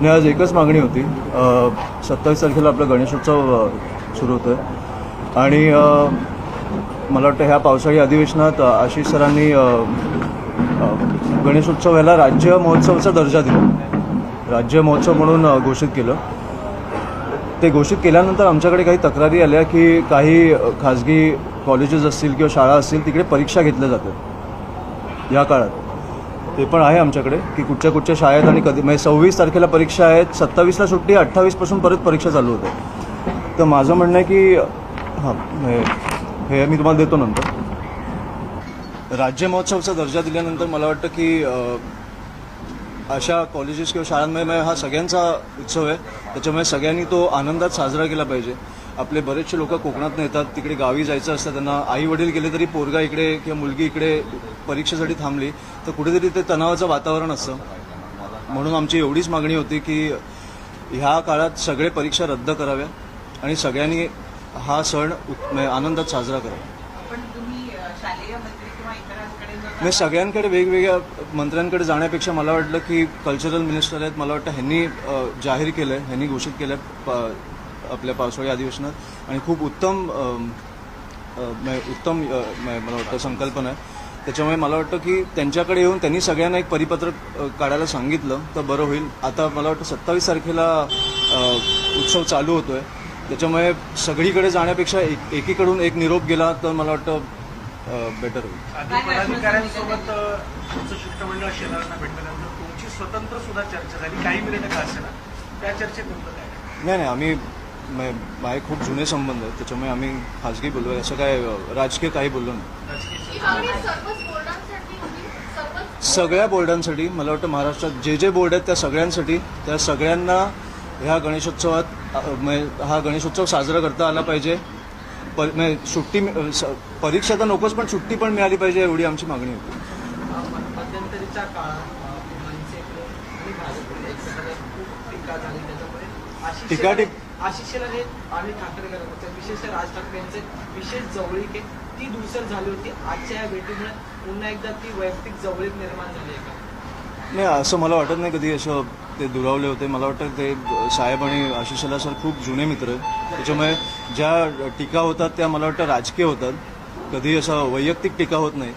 नाही आज एकच मागणी होती. सत्तावीस तारखेला आपला गणेशोत्सव सुरू होतो आहे आणि मला वाटतं ह्या पावसाळी अधिवेशनात आशिष सरांनी गणेशोत्सव याला राज्य महोत्सवाचा दर्जा दिला. राज्य महोत्सव म्हणून घोषित केलं. ते घोषित केल्यानंतर आमच्याकडे काही तक्रारी आल्या की काही खाजगी कॉलेजेस असतील किंवा शाळा असतील तिकडे परीक्षा घेतल्या जातात. या काळात. ते पण आहे आमच्याकडे की कुठच्या कुठच्या शाळेत आणि कधी म्हणजे सव्वीस तारखेला परीक्षा आहेत सत्तावीसला सुट्टी अठ्ठावीसपासून परत परीक्षा चालू होते. तर माझं म्हणणं आहे की हां हे मी तुम्हाला देतो नंतर. राज्य महोत्सवचा दर्जा दिल्यानंतर मला वाटतं की अशा कॉलेजेस किंवा शाळांमध्ये हा सगळ्यांचा उत्सव आहे. त्याच्यामुळे सगळ्यांनी तो आनंदात साजरा केला पाहिजे. आपले बरेचसे लोक कोकणातनं येतात तिकडे गावी जायचं असतं त्यांना आई वडील गेले तरी पोरगा इकडे किंवा मुलगी इकडे परीक्षेसाठी थांबली तर कुठेतरी ते तणावाचं वातावरण असतं. म्हणून आमची एवढीच मागणी होती की ह्या काळात सगळे परीक्षा रद्द कराव्या आणि सगळ्यांनी हा सण उत- म्हणजे आनंदात साजरा करावा. मी सगळ्यांकडे वेगवेगळ्या मंत्र्यांकडे जाण्यापेक्षा मला वाटलं की कल्चरल मिनिस्टर आहेत मला वाटतं ह्यांनी जाहीर केलं आहे ह्यांनी घोषित केलं आहे आपल्या पावसाळी अधिवेशनात. आणि खूप उत्तम उत्तम मला वाटतं संकल्पना आहे. त्याच्यामुळे मला वाटतं की त्यांच्याकडे येऊन त्यांनी सगळ्यांना एक परिपत्रक काढायला सांगितलं तर बरं होईल. आता मला वाटतं सत्तावीस तारखेला उत्सव चालू होतोय. त्याच्यामुळे सगळीकडे जाण्यापेक्षा एक एकीकडून एक निरोप गेला तर मला वाटतं बेटर होईल. नाही नाही आम्ही माझे खूप जुने संबंध आहेत त्याच्यामुळे आम्ही खाजगी बोललो असं काय राजकीय काही बोललो नाही सगळ्या बोर्डांसाठी मला वाटतं महाराष्ट्रात जे जे बोर्ड आहेत त्या सगळ्यांसाठी त्या सगळ्यांना ह्या गणेशोत्सवात हा गणेशोत्सव साजरा करता आला पाहिजे. सुट्टी परीक्षा तर नकोच पण सुट्टी पण मिळाली पाहिजे एवढी आमची मागणी होती. टीका टीक- आशिष शेलार हे आणि ठाकरे घराण्याचं विशेषतः राज ठाकरे यांचे विशेष जवळीक आहे. ती दुसर झाली होती. आजच्या या भेटीमुळे पुन्हा एकदा ती वैयक्तिक जवळीक निर्माण झाली आहे का? नाही असं मला वाटत नाही कधी असं ते दुरावले होते. मला वाटतं ते साहेब आणि आशिषला सर खूप जुने मित्र आहेत. त्याच्यामुळे ज्या टीका होतात त्या मला वाटतं राजकीय होतात. कधी असं वैयक्तिक टीका होत नाही.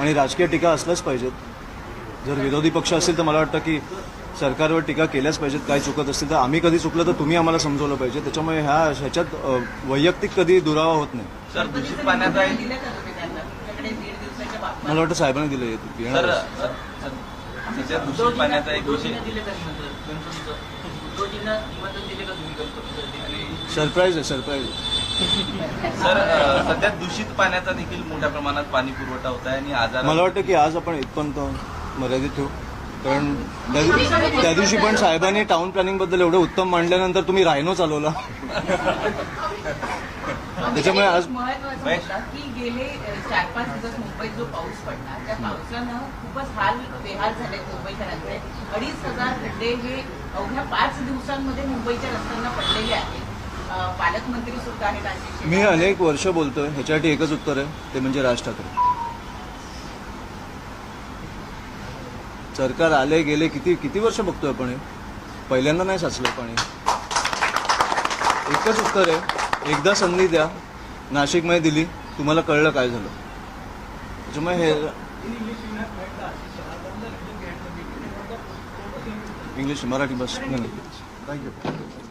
आणि राजकीय टीका असल्याच पाहिजेत. जर विरोधी पक्ष असेल तर मला वाटतं की सरकारवर टीका केल्याच पाहिजेत काय चुकत असतील तर आम्ही कधी चुकलं तर तुम्ही आम्हाला समजवलं पाहिजे. त्याच्यामुळे ह्या ह्याच्यात वैयक्तिक कधी दुरावा होत नाही. सर दूषित पाण्याचा मला वाटतं साहेबांनी दिलं दूषित पाण्याचा एक विषय सरप्राईज आहे सरप्राईज सर सध्या दूषित पाण्याचा देखील मोठ्या प्रमाणात पाणी पुरवठा होत आहे आणि आजार मला वाटतं की आज आपण इथपर्यंत मर्यादित ठेवू. कारण त्या दिवशी- पण साहेबांनी टाउन प्लॅनिंगबद्दल एवढं उत्तम मांडल्यानंतर तुम्ही रायनो चालवला. त्याच्यामुळे आज महत्वाचं की गेले चार पाच दिवस मुंबईत जो पाऊस पडला त्या पावसानं खूपच हाल बेहाल झाले मुंबईकरांचे अडीच हजार खड्डे हे अवघ्या पाच दिवसांमध्ये मुंबईच्या रस्त्यांना पडलेले आहेत. पालकमंत्री सुद्धा आहेत. मी अनेक वर्ष बोलतोय ह्याच्यासाठी एकच उत्तर आहे ते म्हणजे राज ठाकरे. सरकार आले गेले किती किती वर्ष बघतोय आपण हे? पहिल्यांदा नाही साचलं पाणी एकच उत्तर आहे एकदा संधी द्या. नाशिकमध्ये दिली तुम्हाला कळलं काय झालं. त्याच्यामुळे हे इंग्लिश मराठी बस. थँक्यू